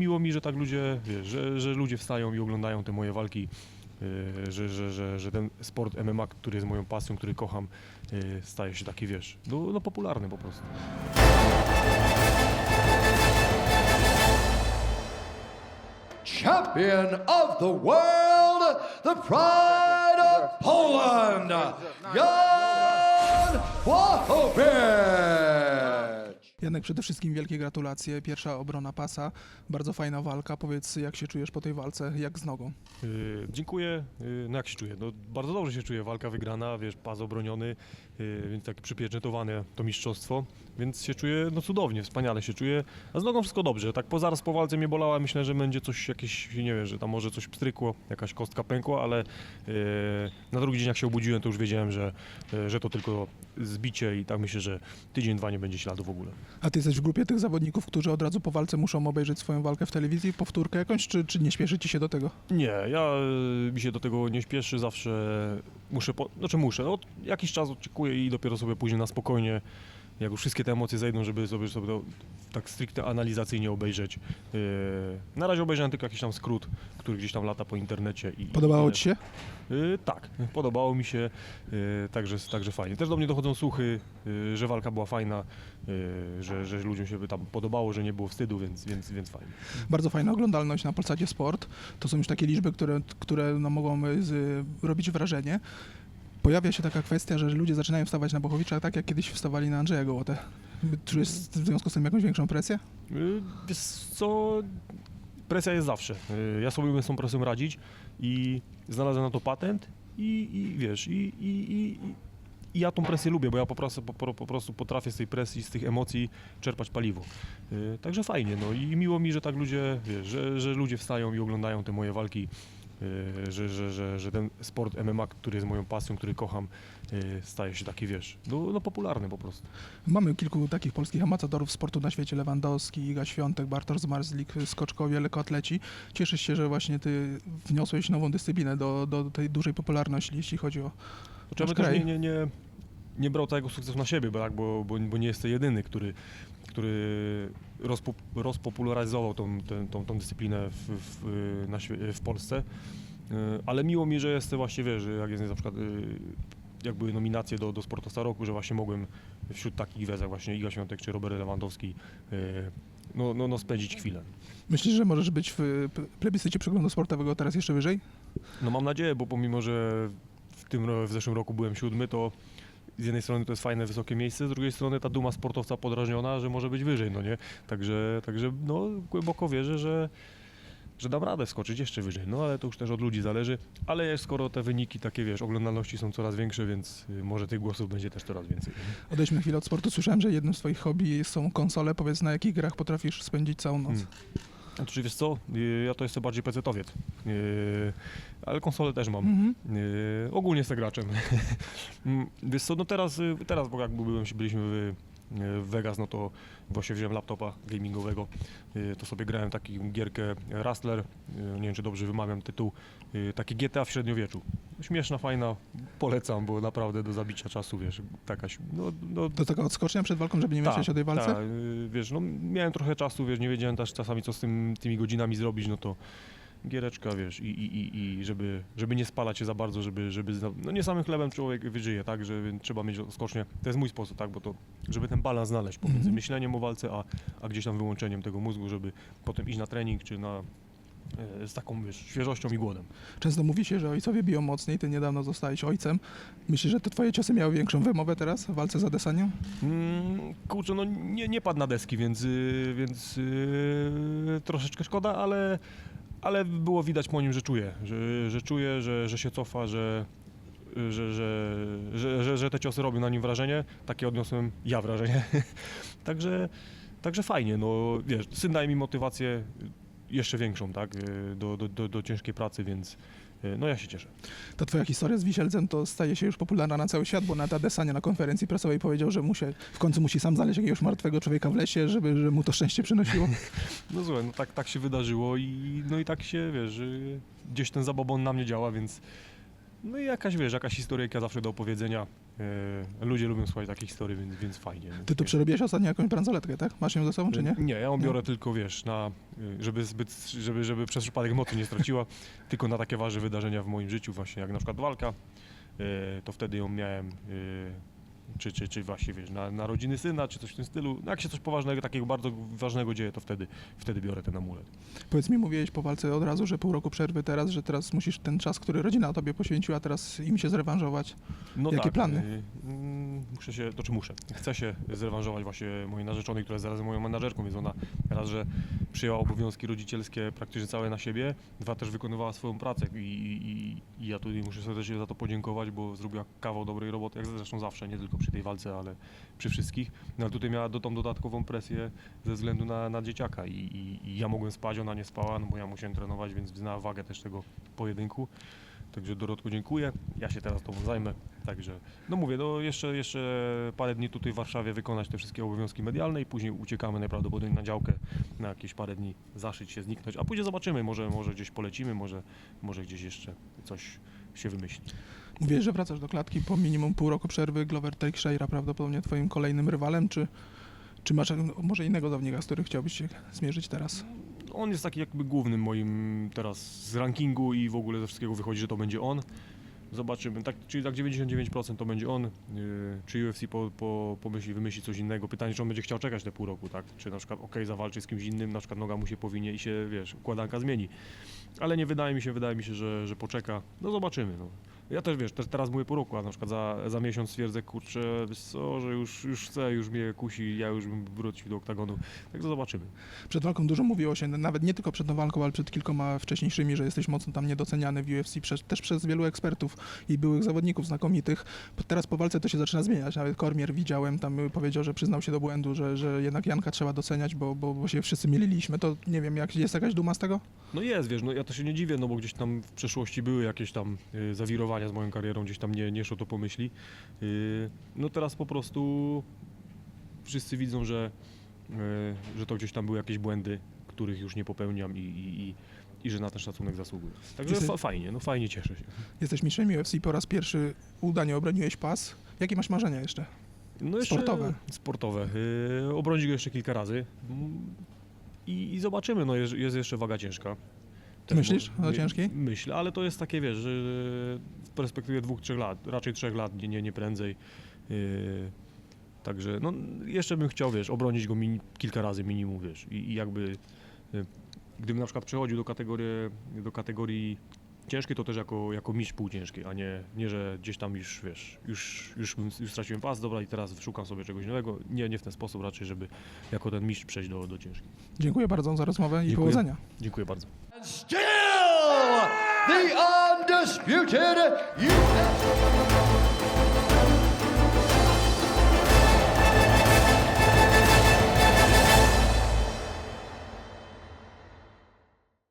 Miło mi, że tak ludzie, wiesz, że, że ludzie wstają i oglądają te moje walki, yy, że, że, że, że ten sport MMA, który jest moją pasją, który kocham, yy, staje się taki, wiesz, no, no popularny po prostu. champion of the world, the pride of Poland, Jan Błachowicz. Janek, przede wszystkim wielkie gratulacje. Pierwsza obrona pasa, bardzo fajna walka. Powiedz, jak się czujesz po tej walce, jak z nogą? Yy, dziękuję. Yy, no jak się czuję? No bardzo dobrze się czuję. Walka wygrana, wiesz, pas obroniony, yy, więc tak przypieczętowane to mistrzostwo. Więc się czuję no cudownie, wspaniale się czuję. A z nogą wszystko dobrze. Tak po zaraz po walce mnie bolała. Myślę, że będzie coś jakieś, nie wiem, że tam może coś pstrykło, jakaś kostka pękła, ale yy, na drugi dzień jak się obudziłem, to już wiedziałem, że, yy, że to tylko zbicie i tak myślę, że tydzień, dwa nie będzie śladu w ogóle. A ty jesteś w grupie tych zawodników, którzy od razu po walce muszą obejrzeć swoją walkę w telewizji, powtórkę jakąś, czy, czy nie śpieszy ci się do tego? Nie, ja y, mi się do tego nie śpieszy, zawsze muszę, po, znaczy muszę, od jakiś czas oczekuję i dopiero sobie później na spokojnie, jak już wszystkie te emocje zejdą, żeby sobie, sobie to tak stricte analizacyjnie obejrzeć. Yy, na razie obejrzałem tylko jakiś tam skrót, który gdzieś tam lata po internecie. I, Podobało i, ci się? Yy, tak, podobało mi się, yy, także, także fajnie. Też do mnie dochodzą słuchy, yy, że walka była fajna, yy, że, że ludziom się tam podobało, że nie było wstydu, więc, więc, więc fajnie. Bardzo fajna oglądalność na Polsacie Sport. To są już takie liczby, które, które no, mogą y, z, robić wrażenie. Pojawia się taka kwestia, że ludzie zaczynają wstawać na Bochowicza tak, jak kiedyś wstawali na Andrzeja Gołotę. Czujesz w związku z tym jakąś większą presję? Y, co, presja jest zawsze. Y, Ja sobie umiem z tą presją radzić i znalazłem na to patent i, i wiesz, i, i, i, i ja tą presję lubię, bo ja po prostu, po, po- prostu potrafię z tej presji, z tych emocji czerpać paliwo. Y, Także fajnie, no i miło mi, że tak ludzie, wiesz, że, że ludzie wstają i oglądają te moje walki, że, że, że, że ten sport MMA, który jest moją pasją, który kocham, y, staje się taki, wiesz, no, no popularny po prostu. Mamy kilku takich polskich ambasadorów sportu na świecie. Lewandowski, Iga Świątek, Bartosz Zmarzlik, skoczkowie, lekkoatleci. Cieszysz się, że właśnie ty wniosłeś nową dyscyplinę do, do tej dużej popularności, jeśli chodzi o Znaczy, nasz kraj. nie, nie, nie, nie brał całego sukcesu na siebie, bo, tak, bo, bo, bo nie jestem jedyny, który, który rozpo, rozpopularyzował tą, tę- tą, tą dyscyplinę w, w, na, w Polsce. Y, Ale miło mi, że jestem właśnie, wiesz, że jak jest na przykład y, jakby nominacje do, do Sportowca Roku, że właśnie mogłem wśród takich gwiazd jak właśnie Iga Świątek czy Robert Lewandowski y, no, no, no spędzić chwilę. Myślisz, że możesz być w plebiscycie przeglądu sportowego teraz jeszcze wyżej? No mam nadzieję, bo pomimo, że w tym w zeszłym roku byłem siódmy, to z jednej strony to jest fajne, wysokie miejsce, z drugiej strony ta duma sportowca podrażniona, że może być wyżej, no nie? Także, także no głęboko wierzę, że, że dam radę skoczyć jeszcze wyżej, no ale to już też od ludzi zależy, ale skoro te wyniki takie, wiesz, oglądalności są coraz większe, więc y, może tych głosów będzie też coraz więcej. Odejdźmy chwilę od sportu. Słyszałem, że jednym z twoich hobby są konsole. Powiedz, na jakich grach potrafisz spędzić całą noc? Hmm. Znaczy wiesz co, y, ja to jestem bardziej pecetowiec, y, ale konsolę też mam. Mhm. Yy, ogólnie jestem graczem. Mm, Wiesz co, no teraz, y, teraz bo jak byłem, byliśmy w, y, w Vegas, no to właśnie wziąłem laptopa gamingowego, y, to sobie grałem taki gierkę Rustler, y, nie wiem czy dobrze wymawiam tytuł, y, taki GTA w średniowieczu. Śmieszna, fajna, polecam, bo naprawdę do zabicia czasu, wiesz, takaś, no, no To taka odskocznia przed walką, żeby nie tak, myśleć o tej walce? tak, wiesz, no miałem trochę czasu, wiesz, nie wiedziałem też czasami co z tym, tymi godzinami zrobić, no to giereczka, wiesz, i, i, i, i żeby, żeby nie spalać się za bardzo, żeby, żeby, za- no nie samym chlebem człowiek wyżyje, tak, że trzeba mieć skocznie, to jest mój sposób, tak, bo to, żeby ten balans znaleźć pomiędzy Mhm. myśleniem o walce, a, a gdzieś tam wyłączeniem tego mózgu, żeby potem iść na trening, czy na, e, z taką, wiesz, świeżością i głodem. Często mówi się, że ojcowie biją mocniej. Ty niedawno zostałeś ojcem. Myślisz, że te twoje ciosy miały większą wymowę teraz w walce z Adesanią? Mm, kurczę, no nie, nie padł na deski, więc, y, więc y, troszeczkę szkoda, ale, ale było widać po nim, że czuje, że, że czuje, że, że się cofa, że, że, że, że, że, że te ciosy robią na nim wrażenie. Takie odniosłem ja wrażenie. także, także fajnie, no wiesz, syn daje mi motywację jeszcze większą, tak, do, do, do, do ciężkiej pracy, więc no ja się cieszę. Ta twoja historia z Wisielcem to staje się już popularna na cały świat, bo nawet Adesania na konferencji prasowej powiedział, że musi, w końcu musi sam znaleźć jakiegoś martwego człowieka w lesie, żeby, żeby mu to szczęście przynosiło. No słuchaj, no tak, tak się wydarzyło i no i tak się, wiesz, że gdzieś ten zabobon na mnie działa, więc No i jakaś, wiesz, jakaś historyjka zawsze do opowiedzenia. E, ludzie lubią słuchać takich historii, więc, więc fajnie. Ty tu przerobiłeś ostatnio jakąś bransoletkę, tak? Masz ją ze sobą, czy nie? Nie, ja ją biorę tylko, wiesz, na, y, żeby zbyt, żeby, żeby przez przypadek mocy nie straciła, tylko na takie ważne wydarzenia w moim życiu, właśnie jak na przykład walka, y, to wtedy ją miałem, czy, czy, czy właśnie, wiesz, na narodziny syna, czy coś w tym stylu. No jak się coś poważnego, takiego bardzo ważnego dzieje, to wtedy, wtedy biorę ten amulet. Powiedz mi, mówiłeś po walce od razu, że pół roku przerwy teraz, że teraz musisz ten czas, który rodzina tobie poświęciła, teraz im się zrewanżować. No Jakie tak, plany? y, mm, muszę się, to czy muszę, chcę się zrewanżować właśnie mojej narzeczonej, która jest zarazem moją menadżerką, więc ona raz, że przyjęła obowiązki rodzicielskie praktycznie całe na siebie, dwa też wykonywała swoją pracę i, i, i ja tutaj muszę serdecznie za to podziękować, bo zrobiła kawał dobrej roboty, jak zresztą zawsze, nie tylko przy tej walce, ale przy wszystkich. No ale tutaj miała do, tą dodatkową presję ze względu na, na dzieciaka I, i, i ja mogłem spać, ona nie spała, no bo ja musiałem trenować, więc znała wagę też tego pojedynku. Także Dorotko dziękuję. Ja się teraz tobą zajmę. Także, no mówię, no jeszcze, jeszcze parę dni tutaj w Warszawie wykonać te wszystkie obowiązki medialne i później uciekamy najprawdopodobniej na działkę na jakieś parę dni, zaszyć się, zniknąć, a później zobaczymy, może, może gdzieś polecimy, może, może gdzieś jeszcze coś się wymyśli. Mówiłeś, że wracasz do klatki po minimum pół roku przerwy. Glover Teixeira prawdopodobnie twoim kolejnym rywalem, czy, czy masz może innego zawodnika, z którym chciałbyś się zmierzyć teraz? On jest taki jakby głównym moim teraz z rankingu i w ogóle ze wszystkiego wychodzi, że to będzie on. Zobaczymy, tak, czyli tak 99% to będzie on. Yy, czy UFC po, po, pomyśli, wymyśli coś innego. Pytanie, czy on będzie chciał czekać te pół roku, tak? Czy na przykład ok, zawalczy z kimś innym, na przykład noga mu się powinie i się, wiesz, układanka zmieni. Ale nie wydaje mi się, wydaje mi się, że, że poczeka. No zobaczymy. No. Ja też wiesz, też teraz mówię po roku, a na przykład za, za miesiąc stwierdzę, kurczę, wiesz co, że już, już chcę, już mnie kusi, ja już bym wrócił do oktagonu. Także zobaczymy. Przed walką dużo mówiło się, nawet nie tylko przed walką, ale przed kilkoma wcześniejszymi, że jesteś mocno tam niedoceniany w UFC, przez, też przez wielu ekspertów i byłych zawodników znakomitych. Teraz po walce to się zaczyna zmieniać. Nawet Kormier widziałem, tam powiedział, że przyznał się do błędu, że, że jednak Janka trzeba doceniać, bo, bo, bo się wszyscy myliliśmy. To nie wiem, jak jest jakaś duma z tego? No jest, wiesz, no ja to się nie dziwię, no bo gdzieś tam w przeszłości były jakieś tam y, zawirowania z moją karierą, gdzieś tam nie, nie szło to pomyśli. Y, no teraz po prostu wszyscy widzą, że, y, że to gdzieś tam były jakieś błędy, których już nie popełniam i, i, i, i że na ten szacunek zasługuję. Także Jesteś- fa- fajnie, no fajnie cieszę się. Jesteś mistrzem UFC, po raz pierwszy udanie obroniłeś pas. Jakie masz marzenia jeszcze? No jeszcze, Sportowe. Sportowe. Yy, obronić go jeszcze kilka razy Mm, i, i zobaczymy. No jest, jest jeszcze waga ciężka. Myślisz o ciężkiej? Myślę, ale to jest takie, wiesz, w perspektywie dwóch, trzech lat, raczej trzech lat, nie, nie, nie prędzej. Yy, także no, jeszcze bym chciał, wiesz, obronić go mini, kilka razy minimum, wiesz, i, i jakby yy, gdybym na przykład przechodził do kategorii, do kategorii ciężkiej, to też jako, jako mistrz półciężkiej, a nie, nie, że gdzieś tam już, wiesz, już, już, już straciłem pas, dobra i teraz szukam sobie czegoś nowego. Nie, nie w ten sposób raczej, żeby jako ten mistrz przejść do, do ciężkiej. Dziękuję bardzo za rozmowę i Dziękuję. powodzenia. Dziękuję bardzo. And still the undisputed